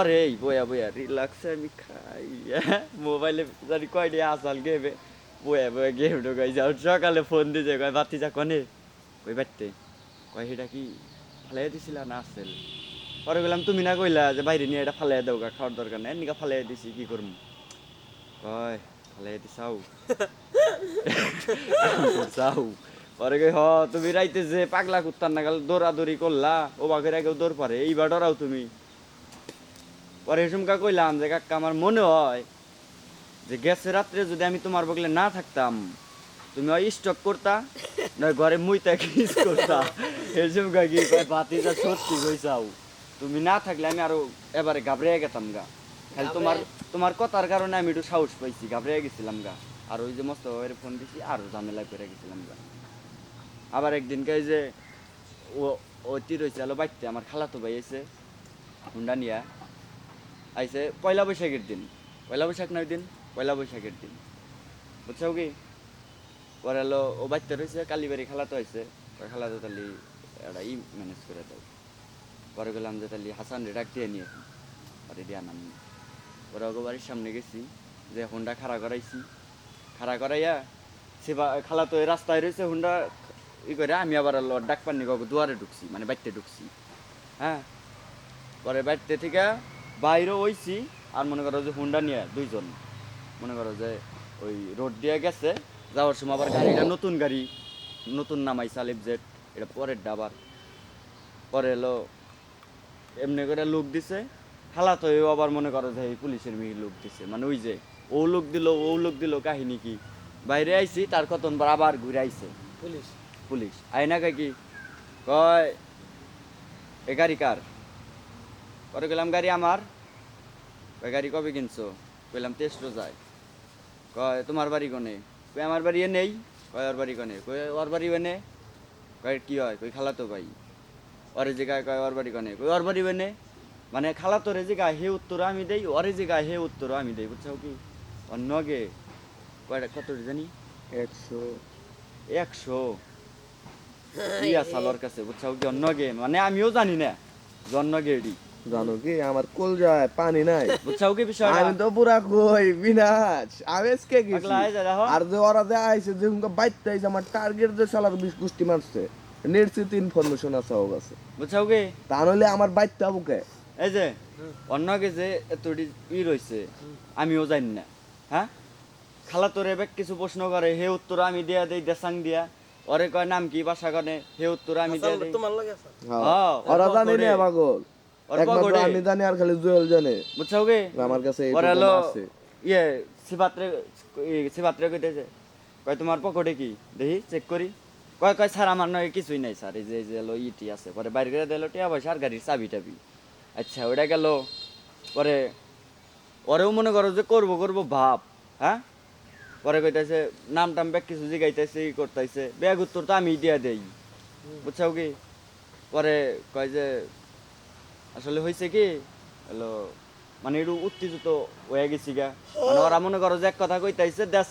আরে, এই বয়া বয়া রিল্যাক্সে আমি খাই? মোবাইলে জানি কয়টি আসাল গেমে। বয়া বয়া, গেম ঢোকাই যাও সকালে ফোন দিছে, কয় বাতি যা কনে? কই বাড়তে। কয় সেটা কি ফালাই দিছিল না আসেল? পরে গেলাম তুমি না কইলা যে বাইরে নিয়ে এটা ফালাই দাও গা, খাওয়ার দরকার নেই। নিকা ফালাই দিছি, কি করব কয় ফালাই দিছাও যাও পরে কই হ, তুমি রাইতে যে পাগলা কুত্তার নাগাল দৌড়াদৌড়ি করলা ও বাঘের আগেও দৌড় পারে। এইবার ডরাও তুমি। পরে হেসুমকা কইলাম যে কাকা আমার মনে হয় যে গেছে রাত্রে যদি আমি তোমার বগলে না থাকতাম তুমি ওই স্টক করতা নয় ঘরে মুইতা কিস করতা? হেসুমকা কি কয় বাতিটা সত্যি কইসাও তুমি না থাকলে আমি আরও এবারে ঘাবড়ে গেতাম গা। খালি তোমার তোমার কথার কারণে আমি একটু সাহস পাইছি ঘাবড়ে গেছিলাম গা। আর ওই যে মস্ত ভাইয়ের ফোন দিছি আরও ঝামেলা করে গেছিলাম গা। আবার একদিন কে যে ও অতি হয়েছে আলো বাইতে আমার খালাতো ভাই এসে হুন্ডা নিয়া। আইসে পয়লা বৈশাখের দিন। পয়লা বৈশাখ নয় দিন, পয়লা বৈশাখের দিন। বুঝছ কি? পরে ও বাচ্চা রয়েছে কালীবাড়ি খালাতো হয়েছে খালাতো তালি একটা ই ম্যানেজ করে দাও পরে গেলাম যে তালি হাসান রে ডাক দিয়ে নিয়ে পরে দিয়া নাম পরে ওকে বাড়ির সামনে গেছি, যে হুন্ডা খাড়া করাইছি। খাড়া করাইয়া সে খালা তো রাস্তায় রয়েছে হুন্ডা ই করে, আমি আবার ডাক পানি কাউকে দুয়ারে ঢুকছি মানে বাড়িতে ঢুকছি। হ্যাঁ? পরে বাড়িতে থেকে বাইরে হইছি আর মনে করো যে হুন্ডা নিয়ে দুইজন। মনে করো যে ওই রোড দিয়ে গেছে যাওয়ার সময় আবার গাড়িটা নতুন গাড়ি নতুন নামাই সালিপ জেট এটা পরের ডাবার পরে এলো এমনি করে লোক দিছে খালা তো এও আবার মনে করো যে পুলিশের মেয়ে লোক দিছে। মানে ওই যে ও লোক দিল ও লোক দিল কাহিনী কি? বাইরে আইছি তার কতন বার আবার ঘুরে আইছে। পুলিশ। পুলিশ। আইনা কি? কয় এ গাড়ি কার? পরে গেলাম গাড়ি আমার। গাড়ি কবে কিনছো? কইলাম তেষ্টো যায় কয় তোমার বাড়ি কোনে? কই আমার বাড়ি নেই। কয় ওর বাড়ি কোনে? কই ওর বাড়ি এনে। কয় কি হয়? কই খালা তো ভাই। ওরে জায়গায় কয় ওর বাড়ি কোনে? কই ওর বাড়ি এনে। মানে খালা তোরে জায়গায় হে উত্তর আমি দেই। ওরে জায়গায় হে উত্তর আমি দেই। বুঝছ কি? অন্য গে কয়টা কত জানি? একশো। একশো। ইয়া সালোর কাছে বুঝছাও কি? অন্য গে মানে আমিও জানি না জন্ম গেডি জানো কি? আমার কোল যায় পানি নাই। বুঝছাও কি বিষয় আমি তো পুরা কই বিনাশ। হয়ে যা দেখো। আর যে ওরা যে আইছে যে বাইতে আইছে আমার টার্গেট যে শালার বিশ গুষ্টি মারছে নিশ্চিত ইনফরমেশন আছে ও কাছে। বুঝছাও কি? তা নইলে আমার বাইতে আবুকে এই যে যে এতটি ই রইছে আমিও জানি না। হ্যাঁ? খালা তোরে বেক কিছু প্রশ্ন করে হে উত্তর আমি দিয়া দেই দেসাং দিয়া। ওরে কয় নাম কি বাসা কনে? হে উত্তর আমি দিয়া দেই। তোমার লাগে আছে। হ্যাঁ, ওরা জানি না পাগল। একমাত্র। আমি জানি আর খালি জুয়েল জানে বুঝছাও কি আমার কাছে ওরা আছে ইয়ে শিবাত্রে শিবাত্রে কইতেছে কয় তোমার পকেটে কি দেখি চেক করি কয় কয় স্যার আমার নয় কিছুই নাই স্যার এই যে ইটি আছে পরে বাইরে করে দিলো টিয়া পয়সা আর গাড়ির চাবি টাবি আচ্ছা ওটা গেল পরে ওরেও মনে করো যে করব করব ভাব হ্যাঁ পরে কইতাছে নাম টাম ব্যাগ কিছু জিগাইতেছে ই করতেছে ব্যাগ উত্তর তো আমি দিয়া দেই বুঝছাও কি পরে কয় যে আসলে হয়েছে কি, হলো মানে একটু উত্তেজিত হয়ে গেছি গা। মানে ওরা মনে করো যে এক কথা কইতাইছে, দেশ